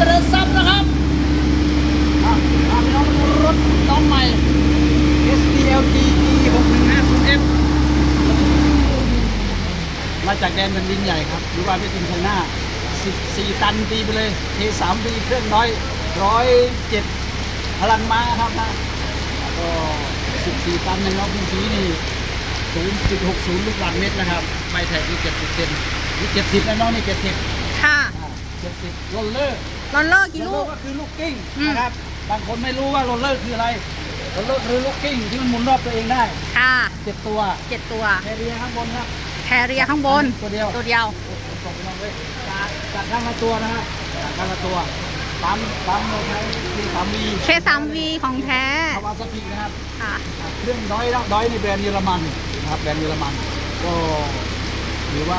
เจริญทรัพย์นะครับอะอะพี่น้องดูรถน้องใหม่ SDLG E 6 1 5 0 F มาจากแดนแผ่นดินใหญ่ครับหรือว่าไม่ตินไชน่า14 ตันตีไปเลยเท3ปีเครื่องน้อยร้อยเจ็ดพลังม้าครับนะแล้วก็14 ตันในน้องพื้นที่นี่0.60 ลูกบาศก์เมตรนะครับไม่แท็กนี่70เซนนี่70นะน้องนี่70ค่ะอ่า70โรลเลอร์ ลอนเลอร์กี่ลูก ก็คือลูกกิ้งอืม นะครับบางคนไม่รู้ว่าโรลเลอร์คืออะไรโรลเลอร์คือลูกกิ้งที่มันหมุนรอบตัวเองได้ค่ะเจ็ดตัวเจ็ดตัวแคเรียข้างบนครับแคเรียข้างบน ตัวเดียว ตัวเดียวตกลงเลยจัดจัดข้างละตัวนะฮะจัดข้างละตัวปั๊มปั๊มโมไทยคือสามวี K3V ของแท้คาวาซากินะครับ ค่ะ เครื่องด้อยแล้วด้อยในแบรนด์เยอรมันนะครับแบรนด์เยอรมันก็หรือว่า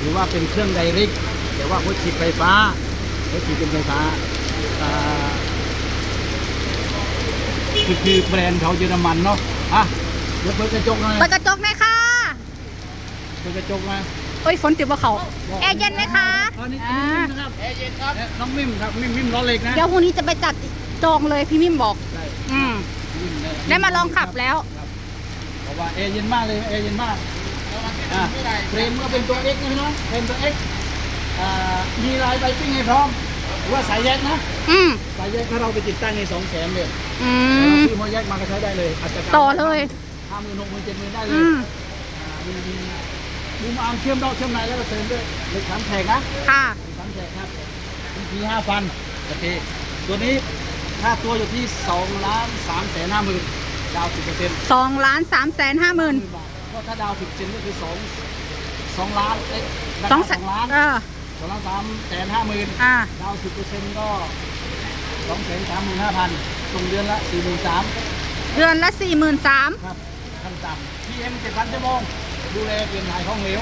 หรือว่าเป็นเครื่องไดริกแต่ว่าหัวฉีดไฟฟ้า หัวฉีดเป็นไฟฟ้าอ่าคือคือแบรนด์เขาเยอรมันเนาะอะเดี๋ยวเปิดกระจกหน่อยเปิดกระจกไหมคะเปิดกระจกมาเอ้ยฝนติดว่าเขาแอร์เย็นไหมคะอันนี้อ่ามิมนะครับแอร์เย็นครับน้องมิมครับมิมมิมล้อเล็กนะเดี๋ยวพรุ่งนี้จะไปจัดจองเลยพี่มิมบอกใช่อืมมิมเนี่ยได้มาลองขับแล้วครับเพราะว่าแอร์เย็นมากเลยแอร์เย็นมากอะเฟรมก็เป็นตัว X นะพี่น้องเฟรมตัว X อ่า มีลายใบปิ้งให้พร้อมหรือว่าสายแยกนะอืมสายแยกถ้าเราไปติดตั้งในสองแสนเลยอืแต่เรามซื้อหัวแยกมาก็ใช้ได้เลยอาจจะต่อเลยห้าหมื่นหกหมื่นเจ็ดหมื่นได้เลอืยมอ่ามีมีบูมอาร์มเชื่อมนอกเชื่อมในแล้วก็เสริมด้วยเหล็กสามแฉกนะค่ะสามแฉกครับมีห้าพันโอเคตัวนี้ค่าตัวอยู่ที่สองล้านสามแสนห้าหมื่นดาวสิบเปอร์เซ็นต์สองล้านสามแสนห้าหมื่นบาทก็ถ้าดาวสิบเปอร์เซ็นต์ก็คือสองสองล้านเอ๊ะสองแสสนองล้านเออ สองล้านสามแสนห้าหมื่นอ่า ดาวสิบเปอร์เซ็นต์ก็สองแสนสามหมื่นห้าพันส่งเดือนละสี่หมื่นสามเดือนละสี่หมื่นสามครับขั้นต่ำ PM เจ็ดพันชั่วโมงดูแลเปลี่ยนถ่ายของเหลว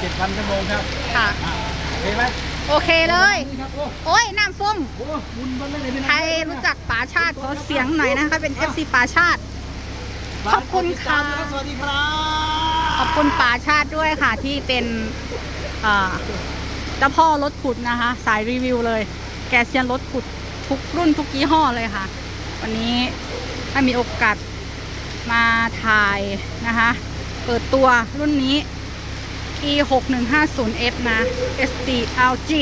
เจ็ดพันชั่วโมงครับค่ะ อ่าโอเคไหมโอเคเลย นี่ครับโอ้โอ้ยน้ำส้ม โหบุญบันเลยพี่น้องใครรู้จักป๋าชาติขอเสียงหน่อยนะคะ เป็น FC ป๋าชาติ ขอบคุณค่ะ สวัสดีครับ ขอบคุณป๋าชาติด้วยค่ะที่เป็นอ่า เจ้าพ่อรถขุดนะคะ สายรีวิวเลย แกเซียนรถขุดทุกรุ่นทุกยี่ห้อเลยค่ะ วันนี้ถ้ามีโอกาสมาถ่ายนะคะ เปิดตัวรุ่นนี้ e 6 1 5 0 f นะ SD LG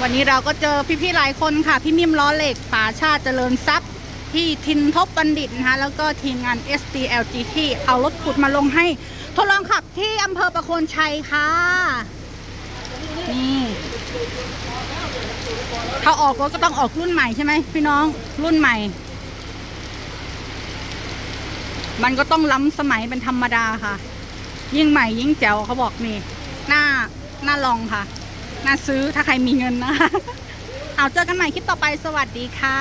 วันนี้เราก็เจอพี่ๆหลายคนค่ะ พี่มิมล้อเหล็กป๋าชาติเจริญทรัพย์พี่ทินทบบัณฑิตนะคะ แล้วก็ทีมงาน SDLG ที่เอารถขุดมาลงให้ ทดลองขับที่อำเภอประโคนชัยค่ะ นี่ ถ้าออกรถก็ต้องออกรุ่นใหม่ใช่ไหมพี่น้องรุ่นใหม่ มันก็ต้องล้ำสมัยเป็นธรรมดาค่ะ ยิ่งใหม่ยิ่งแจ๋วเขาบอกนี่ หน้าหน้าลองค่ะน่าซื้อถ้าใครมีเงินนะคะเอาเจอกันใหม่คลิปต่อไปสวัสดีค่ะ